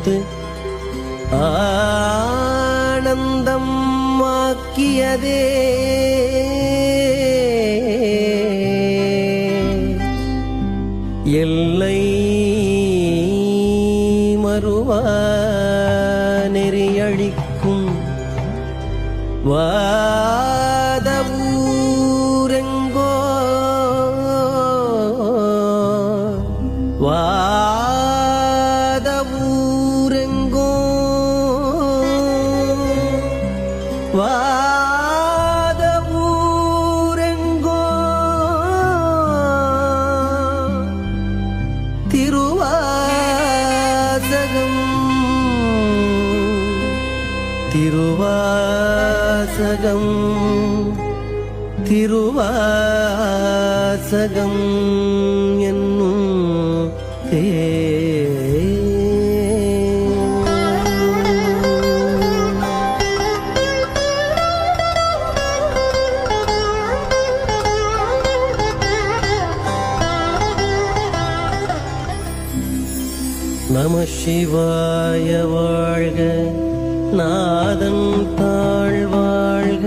கொடுத்து ஆனந்தம் ஆக்கியதே. எல்லை மறுவா நெறியழிக்கும் வாதவூரெங்கோ. வா வாசகம் என்னும் தே நம சிவாய வாழ்க நாதன் தாழ் வாழ்க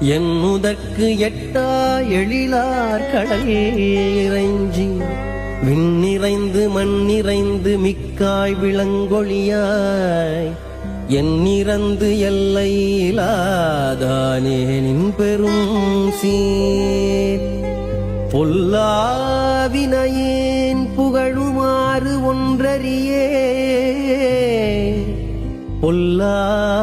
வந்தெய்தி என்னுதற்கு எட்டா எழிலார் கடல் இறைஞ்சி. விண்ணிறைந்து மண்ணிறைந்து மிக்காய் விளங்கொழியாய். எண்ணிறந்து எல்லை நின் பெரும் சீர். பொல்லாவினையேன் புகழுமாறு ஒன்றறியே. பொல்லாவினையேன்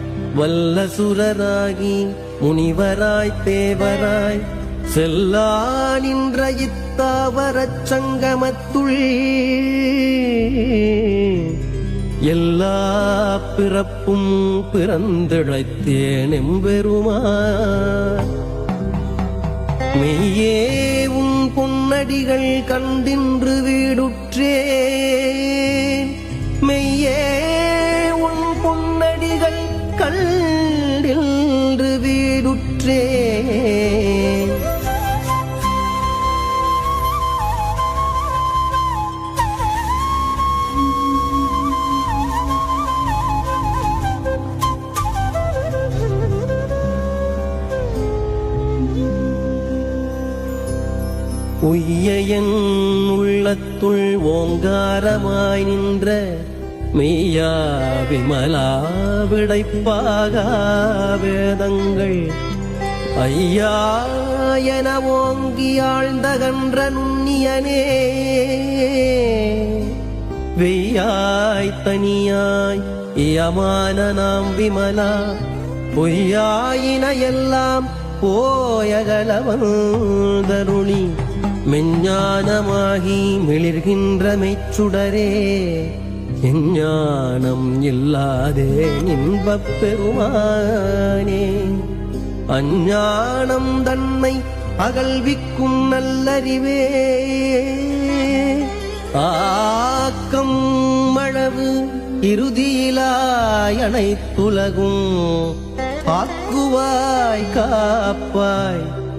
வல்ல சுரராகி முனிவராய் தேவராய் செல்லா நின்ற இத்தாவரச் சங்கமத்துள். எல்லா பிறப்பும் பிறந்திழைத்தேன் எம்பெருமான். மெய்யே உன் பொன்னடிகள் கண்டின்று வீடுற்றே. என் உள்ளத்துள் ஓங்காரமாய் நின்ற மெய்யா விமலா விடைப்பாக வேதங்கள். ஐயா என ஓங்கி ஆழ்ந்தகன்ற நுண்ணியனே வெய்யாய் தனியாய் இயமான நாம் விமலா பொய்யாயின எல்லாம் போயகலவந்தருளி மெஞ்ஞானமாகி மிளிர்கின்ற மெச்சுடரே எஞ்ஞானம் இல்லாதே இன்பப் பெருமானே. அஞ்ஞானம் தன்னை அகல்விக்கும் நல்லறிவே. ஆக்கம் மழவு இறுதியிலாய் அனைத்துலகும். பாக்குவாய் காப்பாய்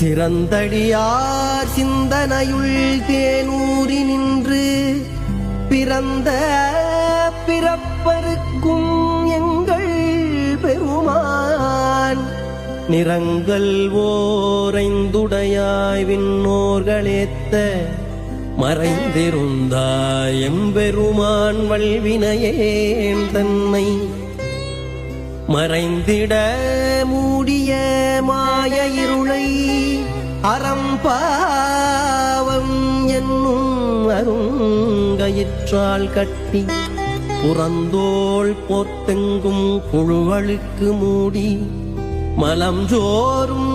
சிறந்தடியார் சிந்தனையுள் தேனூறி நின்று பிறந்த பிறப்பருக்கும் எங்கள் பெருமான். நிறங்கள் ஓரைந்துடையாய் விண்ணோர்களேத்த மறைந்திருந்தாய் எம்பெருமான் வல்வினையேன் தன்னை. மறைந்திட மூடிய மா அறம்பாவம் என்னும் அருங்கயிற்றால் கட்டி புறந்தோள் போத்தெங்கும் புழுவழுக்கு மூடி மலம் ஜோறும்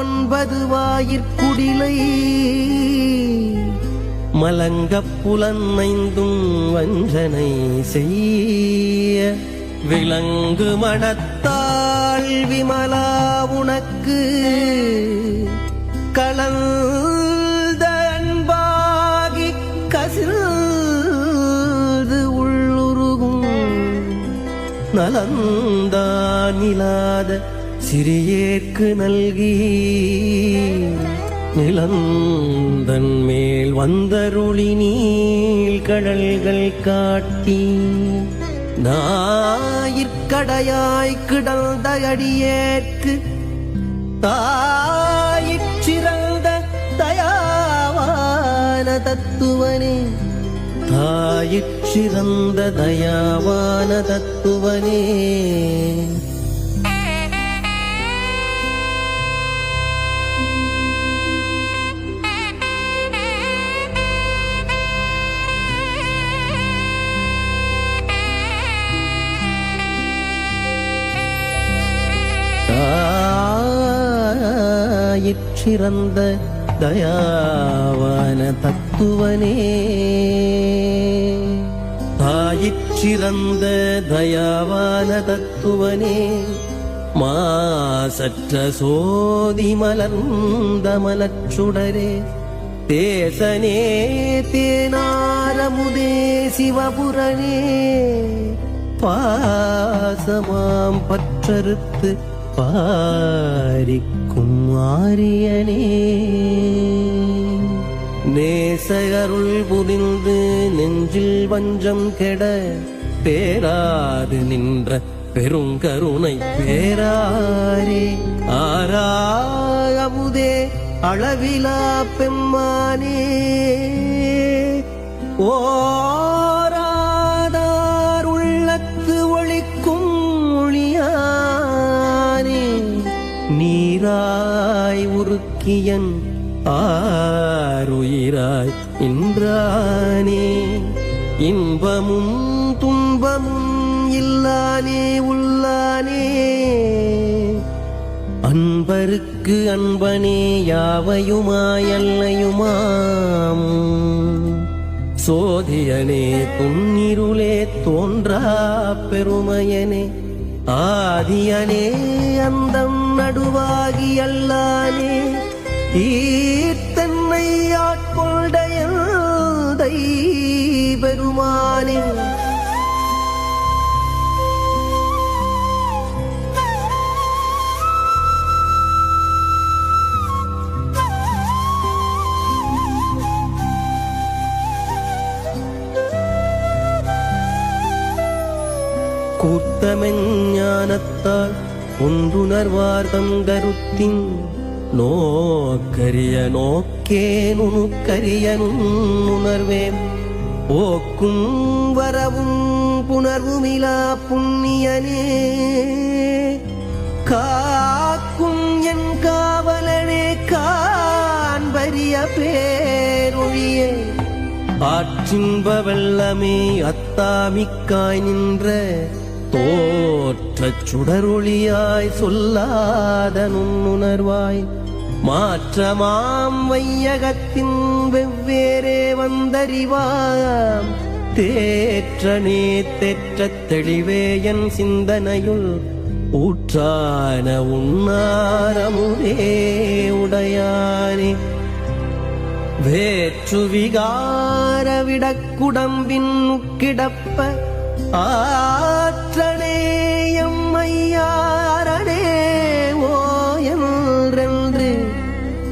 ஒன்பது வாயிற்குடிலை மலங்கப் புலனைந்தும் வஞ்சனை செய்ய விலங்கு மனத்தாள் விமலா உனக்கு கலந்த அன்பாகி கசிந்து உள்ளுருகும் நலந்தானிலாத சிறியேற்கு நல்கி நிலந்தன் மேல் வந்தருளி நீள் கடல்கள் காட்டி நாயிற்கடையாய் கிடந்த அடியேற்கு தாயிற்கு தத்துவனே. தாயிற்றிறந்த தயாவான தத்துவனே. தாயிற்றிறந்த தயாவான தத்துவ தத்துவனே தாயிற்றிறந்த தயாவான தத்துவனே மாசற்ற சோதி மலர்ந்த மலச்சுடரே தேசனே தேனாரமுதே சிவபுரனே. பாசமாம் பற்றறுத்து பாரிக்கும் ஆரியனே. நேசகருள் புரிந்து நெஞ்சில் வஞ்சம் கெட பேராது நின்ற பெருங்கருணை பேராரே. ஆராயமுதே அளவிலா பெம்மானே. ஓராதார் உள்ளத்து ஒழிக்கும் ஒளியானே. நீராய் உருக்கியன் ஆருயிராய் இன்றானே இன்பமும் துன்பமும் இல்லானே உள்ளானே. அன்பருக்கு அன்பனே யாவையுமாயல்லையுமாம் சோதியனே துன்னிருளே தோன்றா பெருமையனே. ஆதியனே அந்தம் நடுவாகி அல்லானே. ஈத்தன்னை ஆட்கொண்டையல் பெருமானே கூர்த்தமெஞ்ஞானத்தால் ஒன்றுணர்வார் தங்கருத்தின் நோக்கரிய நோக்கே நுணுக்கரிய உணர்வேன் ஓக்கும் வரவும் புணர்வுமிலா புண்ணியனே. காக்கும் என் காவலனே காண்பரிய பேரொழியே. ஆற்றின்ப வெள்ளமே அத்தாமிக்காய் நின்ற தோற்ற சுடரொளியாய் சொல்லாத நுண்ணுணர்வாய். மாற்றமாம் வையகத்தின் வெவ்வேறே வந்தறிவாம். தேற்றனே தேற்றத் தெளிவே என் சிந்தனையுள் ஊற்றான உன்னாரமுதே உடையானே. வேற்று விகார விடக்குடம்பின் கிடப்ப ஆ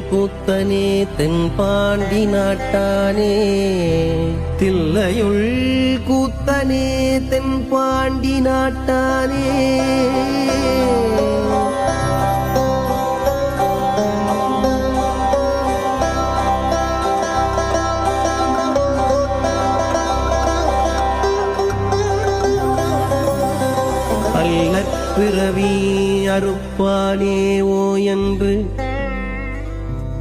கூத்தனே தென்பாண்டி நாட்டானே. தில்லையுள் கூத்தனே தென்பாண்டி நாட்டானே. அல்லற் பிறவி அறுப்பானே ஓ என்று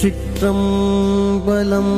சிற்றம்பலம்.